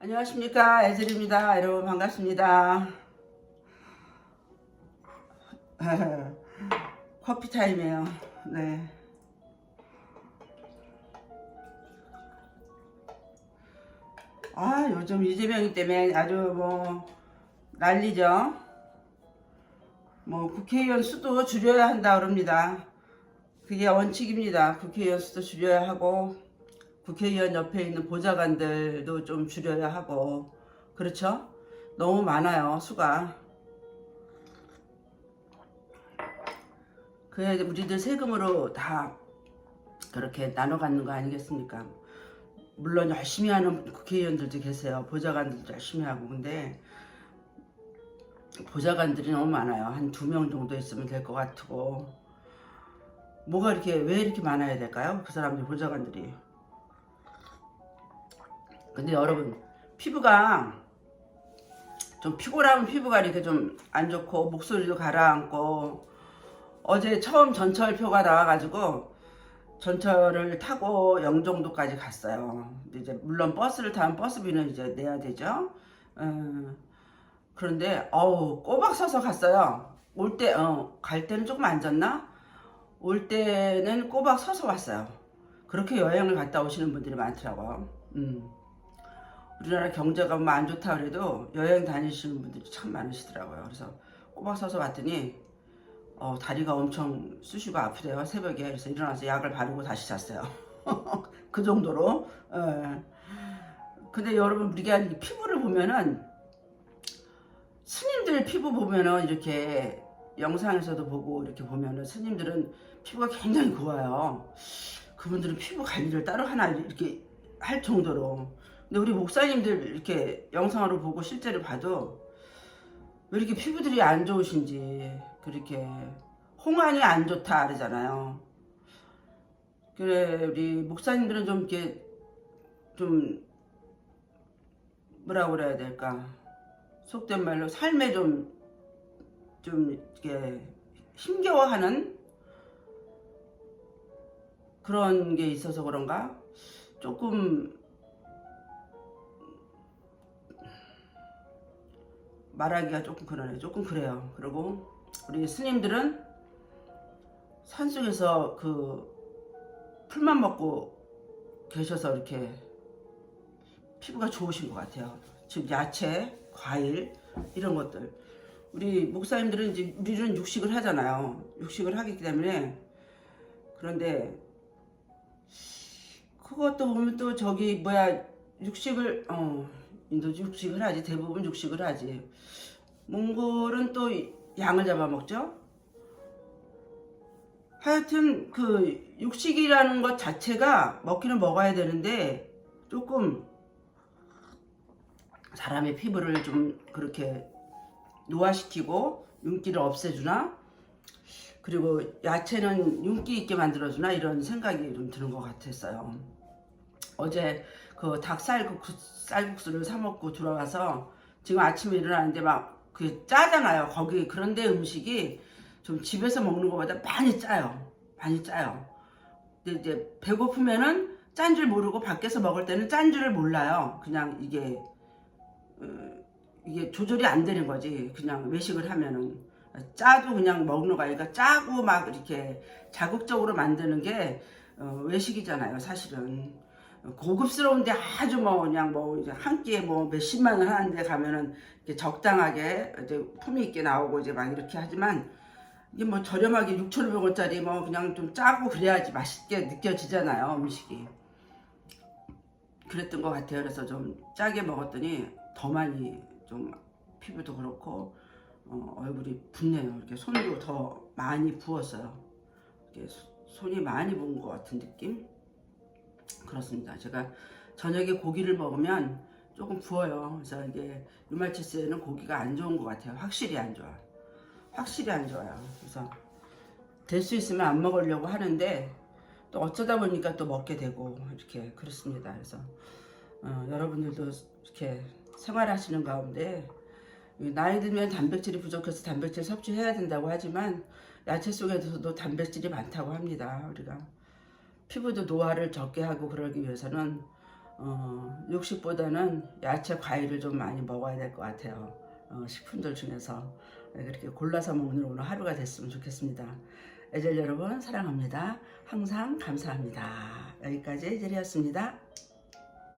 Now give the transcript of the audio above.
안녕하십니까 애들입니다 여러분 반갑습니다 커피 타임이에요 네 아, 요즘 이재명이 때문에 아주 뭐 난리죠. 뭐 국회의원 수도 줄여야 한다 그럽니다. 그게 원칙입니다. 국회의원 수도 줄여야 하고 국회의원 옆에 있는 보좌관들도 좀 줄여야 하고 그렇죠? 너무 많아요 수가. 그래 우리들 세금으로 다 그렇게 나눠 갖는 거 아니겠습니까? 물론 열심히 하는 국회의원들도 계세요. 보좌관들도 열심히 하고 근데 보좌관들이 너무 많아요. 한 두 명 정도 있으면 될 것 같고 뭐가 이렇게 왜 이렇게 많아야 될까요? 그 사람들 보좌관들이. 근데 여러분 피부가 좀 피곤하면 피부가 이렇게 좀 안 좋고 목소리도 가라앉고 어제 처음 전철표가 나와가지고 전철을 타고 영종도까지 갔어요. 이제 물론 버스를 타면 버스비는 이제 내야 되죠. 음, 그런데 어우 꼬박 서서 갔어요. 올 때, 어, 갈 때는 조금 앉았나? 올 때는 꼬박 서서 왔어요. 그렇게 여행을 갔다 오시는 분들이 많더라고요. 음. 우리나라 경제가 뭐 안 좋다 그래도 여행 다니시는 분들이 참 많으시더라고요. 그래서 꼬박 서서 왔더니 어, 다리가 엄청 쑤시고 아프대요 새벽에. 그래서 일어나서 약을 바르고 다시 잤어요. 그 정도로. 예. 근데 여러분 우리가 이 피부를 보면은 스님들 피부 보면은 이렇게 영상에서도 보고 이렇게 보면은 스님들은 피부가 굉장히 고와요. 그분들은 피부 관리를 따로 하나 이렇게 할 정도로 근데 우리 목사님들 이렇게 영상으로 보고 실제로 봐도 왜 이렇게 피부들이 안 좋으신지 그렇게 홍안이 안 좋다 그러잖아요. 그래 우리 목사님들은 좀 이렇게 좀 뭐라 그래야 될까 속된 말로 삶에 좀좀 이렇게 힘겨워하는 그런 게 있어서 그런가 조금 말하기가 조금 그러네. 조금 그래요. 그리고 우리 스님들은 산속에서 그 풀만 먹고 계셔서 이렇게 피부가 좋으신 것 같아요. 즉 야채, 과일 이런 것들. 우리 목사님들은 이제 우리는 육식을 하잖아요. 육식을 하기 때문에 그런데 그것도 보면 또 저기 뭐야 육식을 어 인도 육식을 하지 대부분 육식을 하지. 몽골은 또 양을 잡아먹죠? 하여튼 그 육식이라는 것 자체가 먹기는 먹어야 되는데 조금 사람의 피부를 좀 그렇게 노화시키고 윤기를 없애주나? 그리고 야채는 윤기 있게 만들어주나? 이런 생각이 좀 드는 것 같았어요. 어제 그 닭쌀국수 쌀국수를 사 먹고 들어가서 지금 아침에 일어나는데 막 그 짜잖아요. 거기 그런데 음식이 좀 집에서 먹는 것보다 많이 짜요. 많이 짜요. 근데 이제 배고프면은 짠 줄 모르고 밖에서 먹을 때는 짠 줄을 몰라요. 그냥 이게 어, 이게 조절이 안 되는 거지. 그냥 외식을 하면은 짜도 그냥 먹는 거 아니까 짜고 막 이렇게 자극적으로 만드는 게 어, 외식이잖아요. 사실은. 고급스러운데 아주 뭐 그냥 뭐 이제 한 끼에 뭐 몇십만 원 하는데 가면은 적당하게 이제 품위 있게 나오고 이제 막 이렇게 하지만 이게 뭐 저렴하게 6,500원짜리 뭐 그냥 좀 짜고 그래야지 맛있게 느껴지잖아요 음식이. 그랬던 것 같아요. 그래서 좀 짜게 먹었더니 더 많이 좀 피부도 그렇고 어, 얼굴이 붓네요. 이렇게 손도 더 많이 부었어요. 이렇게 손이 많이 부은 것 같은 느낌 그렇습니다. 제가 저녁에 고기를 먹으면 조금 부어요. 그래서 이게 루마티스에는 고기가 안 좋은 것 같아요. 확실히 안 좋아. 확실히 안 좋아요. 그래서 될 수 있으면 안 먹으려고 하는데 또 어쩌다 보니까 또 먹게 되고 이렇게 그렇습니다. 그래서 어, 여러분들도 이렇게 생활하시는 가운데 나이 들면 단백질이 부족해서 단백질 섭취해야 된다고 하지만 야채 속에서도 단백질이 많다고 합니다. 우리가 피부도 노화를 적게 하고 그러기 위해서는 어, 육식보다는 야채 과일을 좀 많이 먹어야 될 것 같아요. 어, 식품들 중에서 네, 그렇게 골라서 먹는 오늘 하루가 됐으면 좋겠습니다. 애절 여러분 사랑합니다. 항상 감사합니다. 여기까지 애절이었습니다.